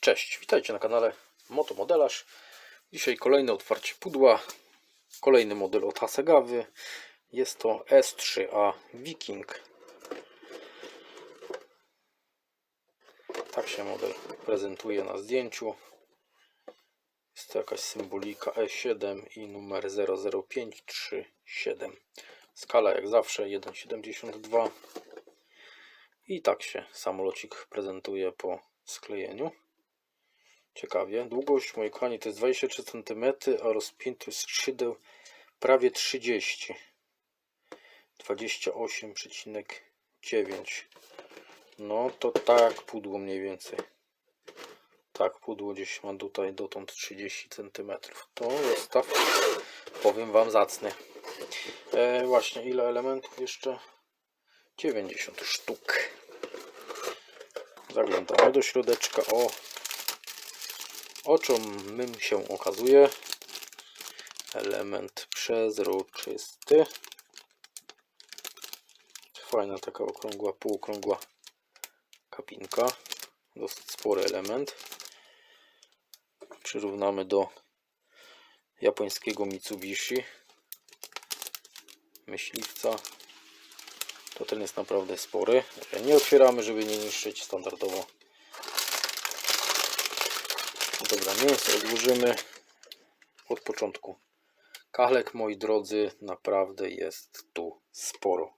Cześć, witajcie na kanale Motomodelarz. Dzisiaj kolejne otwarcie pudła. Kolejny model od Hasegawy. Jest to S3A Viking. Tak się model prezentuje na zdjęciu. Jest to jakaś symbolika E7 i numer 00537. Skala jak zawsze 1,72. I tak się samolocik prezentuje po sklejeniu. Ciekawie. Długość, moi kochani, to jest 23 cm, a rozpiętość skrzydeł prawie 30. 28,9. No to tak pudło mniej więcej. Tak pudło gdzieś ma tutaj dotąd 30 cm. To zestaw, powiem Wam, zacny. E, właśnie, ile elementów jeszcze? 90 sztuk. Zaglądamy do środeczka. O, oczom mym się okazuje element przezroczysty. Fajna taka okrągła, półokrągła kapinka. Dosyć spory element. Przyrównamy do japońskiego Mitsubishi myśliwca. To ten jest naprawdę spory. Nie otwieramy, żeby nie niszczyć standardowo. Dobra, mięso odłożymy od początku. Kalek, moi drodzy, naprawdę jest tu sporo.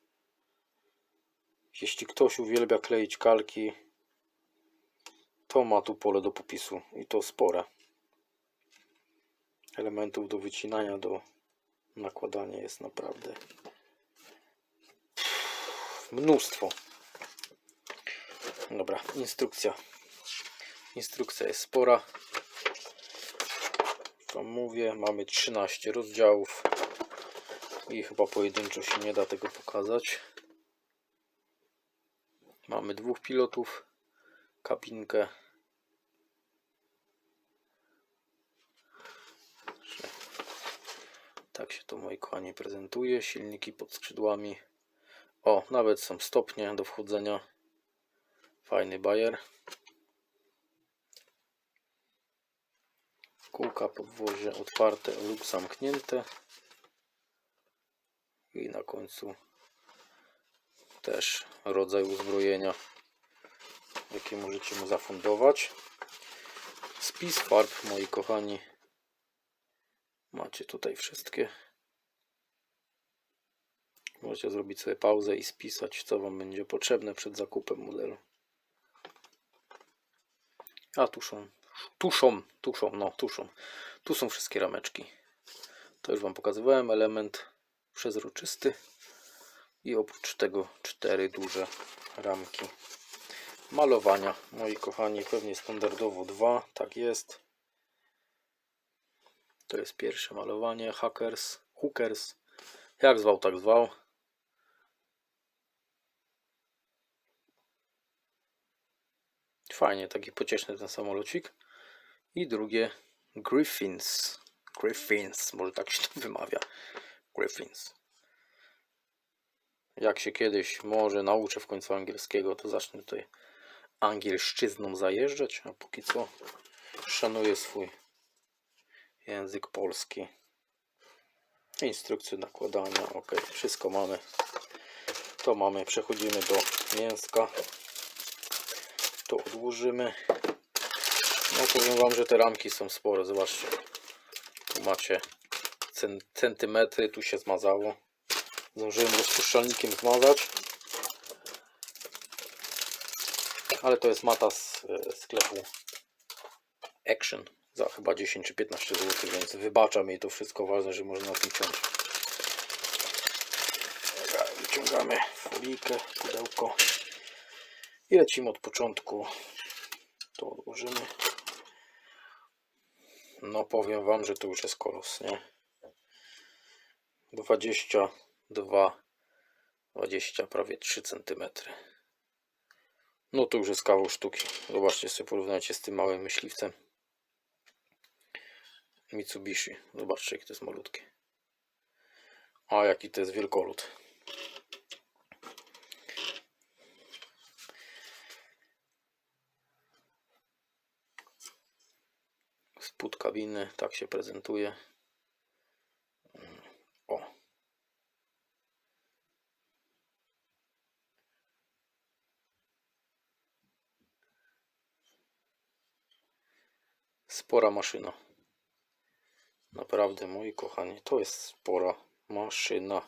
Jeśli ktoś uwielbia kleić kalki, to ma tu pole do popisu i to spore. Elementów do wycinania, do nakładania jest naprawdę mnóstwo. Dobra, instrukcja. Instrukcja jest spora. Wam mówię, mamy 13 rozdziałów i chyba pojedynczo się nie da tego pokazać. Mamy dwóch pilotów, kabinkę. Tak się to moi kochani prezentuje. Silniki pod skrzydłami. O, nawet są stopnie do wchodzenia. Fajny bajer. Kółka podwozie otwarte lub zamknięte. I na końcu też rodzaj uzbrojenia, jakie możecie mu zafundować. Spis farb, moi kochani. Macie tutaj wszystkie. Możecie zrobić sobie pauzę i spisać, co Wam będzie potrzebne przed zakupem modelu. A tuszą, tuszą, tuszą, no tuszą. Tu są wszystkie rameczki. To już Wam pokazywałem. Element przezroczysty i oprócz tego cztery duże ramki malowania. Moi kochani, pewnie standardowo dwa, tak jest. To jest pierwsze malowanie. Hackers, Hookers, jak zwał, tak zwał. Fajnie, taki pocieszny ten samolocik. I drugie Griffins. Griffins, może tak się to wymawia. Griffins. Jak się kiedyś może nauczę w końcu angielskiego, to zacznę tutaj angielszczyzną zajeżdżać, a póki co szanuję swój język polski. Instrukcje nakładania, ok, wszystko mamy. To mamy, przechodzimy do mięska. To odłożymy. No powiem Wam, że te ramki są spore, zobaczcie. Tu macie cen- centymetry, tu się zmazało. Zdążyłem rozpuszczalnikiem zmazać. Ale to jest mata z e, sklepu Action za chyba 10 czy 15 zł, więc wybaczam jej to wszystko. Ważne, że można na tym ciąć. Wyciągamy folijkę, pudełko i lecimy od początku. To odłożymy. No powiem Wam, że to już jest kolos, nie? 22, 20, prawie 3 cm. No to już jest kawał sztuki. Zobaczcie sobie, porównajcie z tym małym myśliwcem. Mitsubishi. Zobaczcie, jakie to jest malutkie. A jaki to jest wielkolud. Spód kabiny, tak się prezentuje. O. Spora maszyna. Naprawdę, moi kochani, to jest spora maszyna.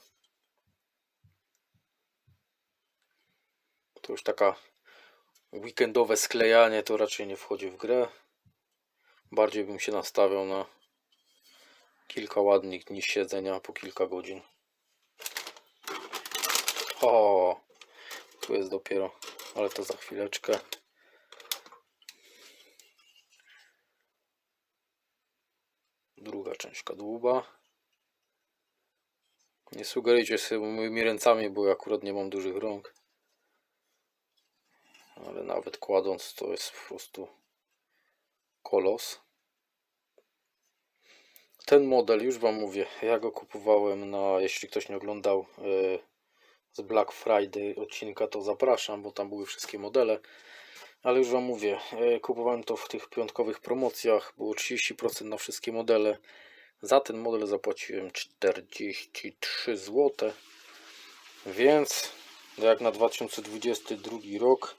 To już taka weekendowe sklejanie to raczej nie wchodzi w grę. Bardziej bym się nastawiał na kilka ładnych dni siedzenia po kilka godzin. O, tu jest dopiero, ale to za chwileczkę. Druga część kadłuba. Nie sugerujcie sobie moimi ręcami, bo ja akurat nie mam dużych rąk. Ale nawet kładąc to jest po prostu kolos. Ten model, już Wam mówię, ja go kupowałem na, jeśli ktoś nie oglądał e, z Black Friday odcinka, to zapraszam, bo tam były wszystkie modele. Ale już Wam mówię, e, kupowałem to w tych piątkowych promocjach, było 30% na wszystkie modele. Za ten model zapłaciłem 43 zł. Więc jak na 2022 rok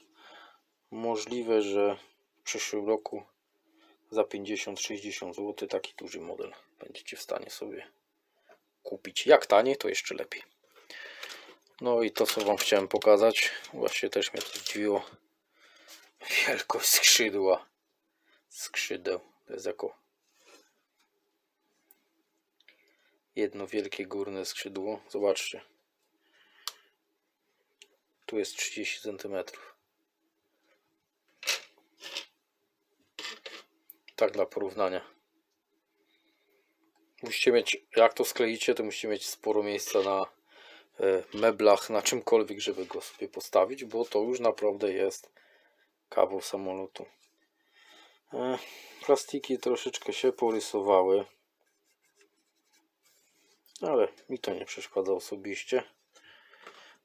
możliwe, że w przyszłym roku za 50-60 zł taki duży model będziecie w stanie sobie kupić. Jak taniej, to jeszcze lepiej. No i to, co Wam chciałem pokazać, właśnie też mnie to zdziwiło. Wielkość skrzydła. Skrzydeł. To jest jako jedno wielkie górne skrzydło. Zobaczcie. Tu jest 30 cm. Tak dla porównania. Musicie mieć, jak to skleicie, to musicie mieć sporo miejsca na e, meblach, na czymkolwiek, żeby go sobie postawić, bo to już naprawdę jest kawał samolotu. E, plastiki troszeczkę się porysowały, ale mi to nie przeszkadza osobiście.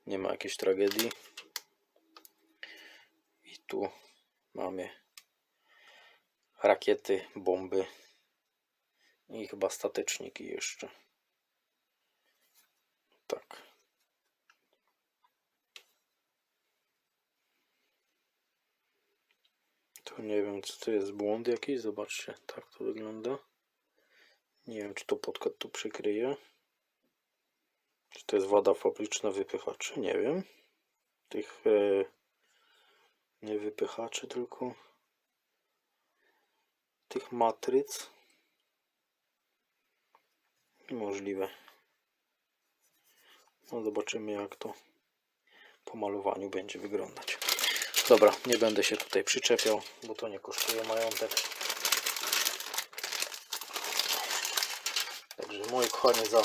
Nie ma jakiejś tragedii. I tu mamy rakiety, bomby i chyba stateczniki jeszcze. Tak. Tu nie wiem, co to jest błąd jakiś. Zobaczcie, tak to wygląda. Nie wiem, czy to podkład tu przykryje. Czy to jest wada fabryczna wypychaczy? Nie wiem. Tych e, nie wypychaczy, tylko tych matryc. Możliwe. No zobaczymy jak to po malowaniu będzie wyglądać. Dobra, nie będę się tutaj przyczepiał, bo to nie kosztuje majątek. Także moi kochani za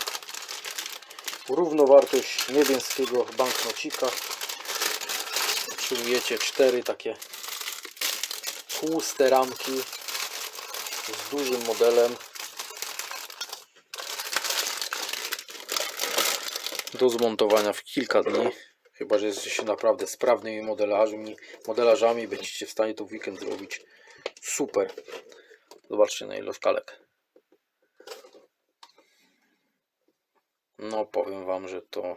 równowartość niebieskiego banknocika otrzymujecie cztery takie tłuste ramki z dużym modelem do zmontowania w kilka dni. Chyba, że jesteście naprawdę sprawnymi modelarzami, modelarzami będziecie w stanie to w weekend zrobić super. Zobaczcie na ilość kalek. No, powiem Wam, że to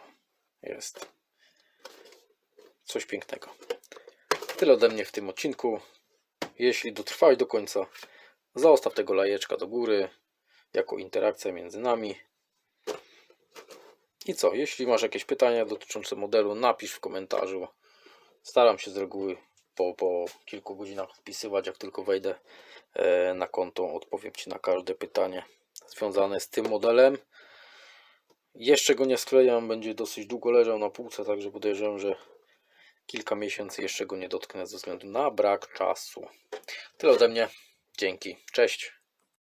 jest coś pięknego. Tyle ode mnie w tym odcinku. Jeśli dotrwałeś do końca, zostaw tego lajeczka do góry jako interakcja między nami. I co, jeśli masz jakieś pytania dotyczące modelu, napisz w komentarzu. Staram się z reguły po, po kilku godzinach odpisywać, jak tylko wejdę e, na konto, odpowiem Ci na każde pytanie związane z tym modelem. Jeszcze go nie sklejam, będzie dosyć długo leżał na półce, także podejrzewam, że kilka miesięcy jeszcze go nie dotknę ze względu na brak czasu. Tyle ode mnie. Dzięki. Cześć.